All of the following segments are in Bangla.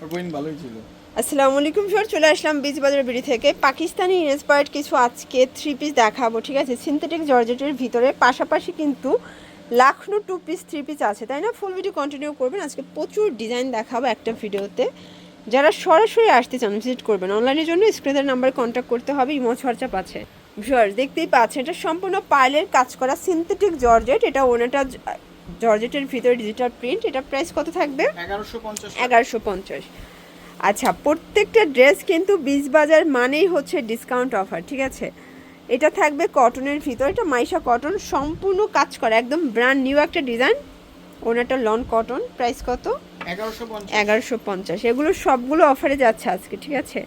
ভালোই আসসালামু আলাইকুম স্যার চলে আসলাম বীজ বাজার বিড়ি থেকে। পাকিস্তানি ইন্সপায়ার্ড কিছু আজকে থ্রি পিস দেখাবো, ঠিক আছে? সিনথেটিক জর্জেটের ভিতরে, পাশাপাশি কিন্তু Lucknow two piece three piece আছে, তাই না? ফুল ভিডিও কন্টিনিউ করবেন। আজকে প্রচুর ডিজাইন দেখাবো একটা ভিডিওতে যারা সরাসরি আসতে চান ভিজিট করবেন। অনলাইনের জন্য স্ক্রিনের নাম্বারে কন্ট্যাক্ট করতে হবে, ইমো, হোয়াটসঅ্যাপ আছে। ভিউয়ার্স, দেখতেই পাচ্ছেন, এটা সম্পূর্ণ পাইলের কাজ করা সিনথেটিক জর্জেট। এটা ওনাটা জর্জেটের ভিতরে ডিজিটাল প্রিন্ট এটা প্রাইস কত থাকবে? এগারোশো পঞ্চাশ আচ্ছা প্রত্যেকটা ড্রেস কিন্তু বীজ বাজার মানেই হচ্ছে ডিসকাউন্ট অফার ঠিক আছে? এটা থাকবে কটনের ভিতর এটা মাইশা কটন সম্পূর্ণ কাজ করা একদম ব্র্যান্ড নিউ একটা ডিজাইন ওনাটা লন কটন প্রাইস কত? এগারোশো পঞ্চাশ। এগুলো সবগুলো অফারে যাচ্ছে আজকে ঠিক আছে?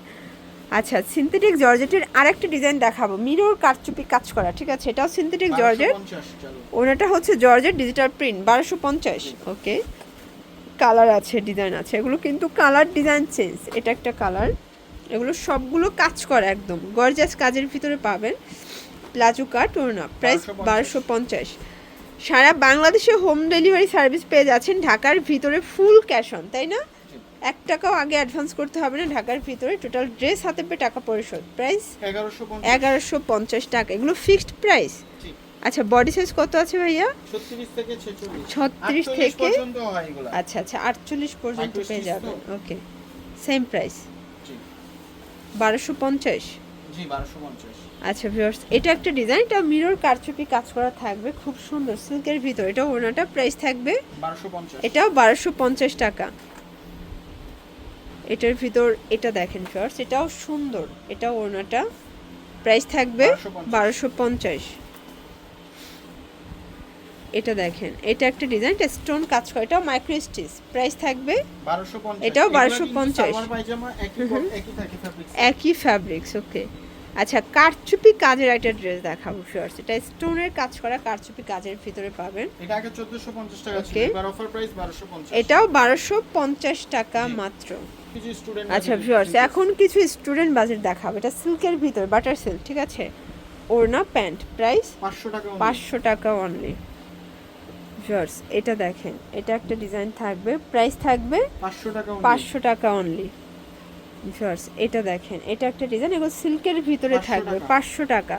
আচ্ছা সিনথেটিক জর্জেটের আরেকটা ডিজাইন দেখাবো। মিরর কারচুপি কাজ করা ঠিক আছে? এটাও সিনথেটিক জর্জেট। ওনাটা হচ্ছে জর্জেট ডিজিটাল প্রিন্ট বারোশো পঞ্চাশ ওকে কালার আছে ডিজাইন আছে। এগুলো কিন্তু কালার ডিজাইন চেঞ্জ এটা একটা কালার এগুলো সবগুলো কাজ করা একদম। গর্জাস কাজের ভিতরে পাবেন। প্লাজো কাট ওনা প্রাইস 1250 বারোশো পঞ্চাশ। সারা বাংলাদেশে হোম ডেলিভারি সার্ভিস পেয়ে যাচ্ছেন ঢাকার ভিতরে ফুল ক্যাশ অন তাই না? এক টাকাও আগে অ্যাডভান্স করতে হবে না ঢাকার ভিতরে টোটাল ড্রেস হাতে পেয়ে টাকা পরিশোধ। প্রাইস এগারোশো পঞ্চাশ। টাকা। এগুলো ফিক্সড প্রাইস আচ্ছা বডি সাইজ কত আছে ভাইয়া? ছত্রিশ থেকে ছেচল্লিশ। 36 আটচল্লিশ থেকে- পর্যন্ত এগুলো। আচ্ছা আচ্ছা আটচল্লিশ পর্যন্ত পেয়ে যাবে। ওকে সেম প্রাইস বারোশো পঞ্চাশ? আচ্ছা ভিউয়ার্স এটা একটা ডিজাইন এটা মিরর কারচুপি কাজ করা থাকবে খুব সুন্দর সিল্কের ভিতর। এটা ওনাটা প্রাইস থাকবে? এটাও বারোশো পঞ্চাশ টাকা। এটার ভিতর এটা দেখেন ফার্স এটাও সুন্দর। এটা ওনাটা প্রাইস থাকবে বারোশো পঞ্চাশ। এটা দেখেন এটা একটা ডিজাইন এটা স্টোন কাজ করে এটাও মাইক্রো স্টিচ প্রাইস থাকবে এটাও বারোশো পঞ্চাশ। এটাও এগুলো 1250 কিন্তু সালোয়ার পায়জামা একই ক- একই থাকে fabric। একই ফ্যাব্রিক্স ওকে আচ্ছা কারচুপি কাজের একটা ড্রেস দেখাবো শিওর এটা স্টোনের কাজ করা কারচুপি কাজের ভিতরে পাবেন। এটা আগে চোদ্দশো পঞ্চাশ টাকা ছিল এবার অফার প্রাইস বারোশো পঞ্চাশ। এটাও বারোশো পঞ্চাশ টাকা মাত্র। কিছু স্টুডেন্ট আচ্ছা ভিউয়ার্স এখন কিছু স্টুডেন্ট বাজেট দেখাবো। এটা সিল্কের ভিতর বাটার সিল্ক ঠিক আছে? ওড়না প্যান্ট প্রাইস পাঁচশো টাকা only। পাঁচশো টাকা অনলি ভিউয়ার্স এটা দেখেন এটা একটা ডিজাইন থাকবে প্রাইস থাকবে পাঁচশো টাকা only। পাঁচশো টাকা অনলি ভিউয়ার্স এটা দেখেন এটা একটা ডিজাইন এগুলো সিল্কের ভিতরে থাকবে পাঁচশো টাকা।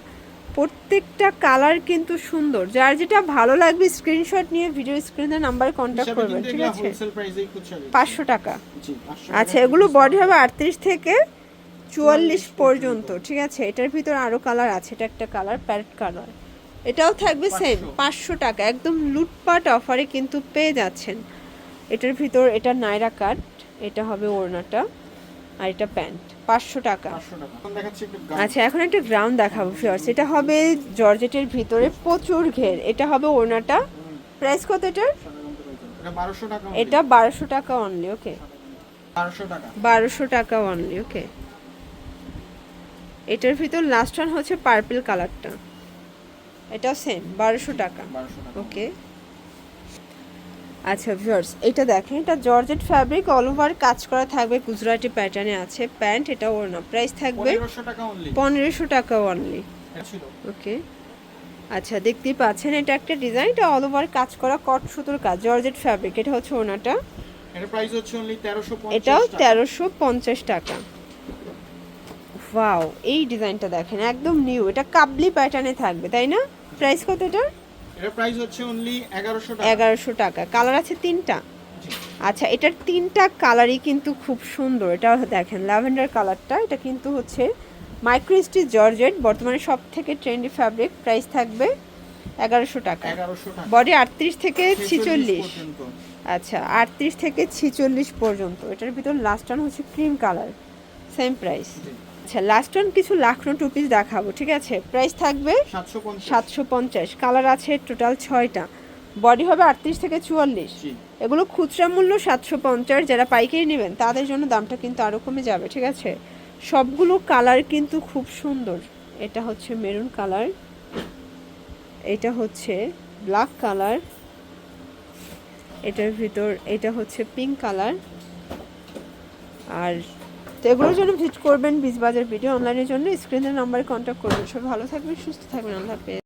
প্রত্যেকটা কালার কিন্তু সুন্দর। যার যেটা ভালো লাগবে স্ক্রিনশট নিয়ে ভিডিও স্ক্রিনের নাম্বারে কন্ট্যাক্ট করবেন ঠিক আছে। পাঁচশো টাকা। আচ্ছা এগুলো বডি হবে আটত্রিশ থেকে চুয়াল্লিশ পর্যন্ত পর্যন্ত। ঠিক আছে? এটার ভিতরে আরও কালার আছে এটা একটা কালার প্যারেট কালার এটাও থাকবে সেম পাঁচশো টাকা। একদম লুটপাট অফারে কিন্তু পেয়ে যাচ্ছেন। এটার ভিতর এটা নাইরা কাট এটা হবে ওড়নাটা। আর এটা প্যান্ট পাঁচশো টাকা। 500 টাকা। এখন দেখাচ্ছি একটু gown। আচ্ছা এখন একটা গ্রাউন্ড দেখাবো ফিয়ার্স এটা হবে জর্জেটের ভিতরে প্রচুর ঘের। এটা হবে ওড়নাটা। হুম, প্রাইস কত এটার? এটা 1200 টাকা only। এটা বারোশো টাকা অনলি ওকে বারোশো টাকা। অনলি ওকে এটার ভিতর লাস্ট ওয়ান হচ্ছে পার্পল কালারটা এটাও সেম বারোশো টাকা। ওকে আচ্ছা ভিউয়ার্স এটা দেখেন এটা জর্জেট ফ্যাব্রিক অল ওভার কাজ করা থাকবে গুজরাটি প্যাটার্নে আছে প্যান্ট এটা ওর না প্রাইস থাকবে 1500 টাকা only। পনেরোশো টাকা অনলি এটা ওকে আচ্ছা দেখতেই পাচ্ছেন এটা একটা ডিজাইন এটা অল ওভার কাজ করা কট সুতোর কাজ জর্জেট ফ্যাব্রিক এটা হচ্ছে ওনাটা। এটার প্রাইস হচ্ছে only 1350 এটাও তেরোশো পঞ্চাশ টাকা। ওয়াও এই ডিজাইনটা দেখেন একদম নিউ এটা কাবলি প্যাটার্নে থাকবে তাই না? প্রাইস কত এটার? এটার প্রাইস হচ্ছে only 1100 টাকা। এগারোশো টাকা। কালার আছে তিনটা। আচ্ছা এটার তিনটা কালারই কিন্তু খুব সুন্দর। এটা দেখেন ল্যাভেন্ডার কালারটা এটা কিন্তু হচ্ছে মাইক্রোস্টিচ জর্জেট বর্তমানে সব থেকে ট্রেন্ডি ফ্যাব্রিক প্রাইস থাকবে এগারোশো টাকা। বডি আটত্রিশ থেকে 46 ছিচল্লিশ। আচ্ছা আটত্রিশ থেকে ছিচল্লিশ পর্যন্ত। এটার ভিতর লাস্ট ওয়ান হচ্ছে ক্রিম কালার সেম প্রাইস। আচ্ছা লাস্ট ওয়ান কিছু লাখনো টু পিস দেখাবো ঠিক আছে? প্রাইস থাকবে 750 সাতশো পঞ্চাশ কালার আছে টোটাল ছয়টা। বডি হবে আটত্রিশ থেকে চুয়াল্লিশ। এগুলো খুচরা মূল্য সাতশো পঞ্চাশ যারা পাইকারি নেবেন তাদের জন্য দামটা কিন্তু আরও কমে যাবে ঠিক আছে? সবগুলো কালার কিন্তু খুব সুন্দর। এটা হচ্ছে মেরুন কালার এটা হচ্ছে ব্ল্যাক কালার এটার ভিতর এটা হচ্ছে পিঙ্ক কালার আর তো এগুলোর জন্য ভিজিট করবেন, বিজবাজার ভিডিও অনলাইনের জন্য। স্ক্রিনের নাম্বারে কন্ট্যাক্ট করবেন। সব ভালো থাকবেন, সুস্থ থাকবেন। আল্লাহ হাফেজ।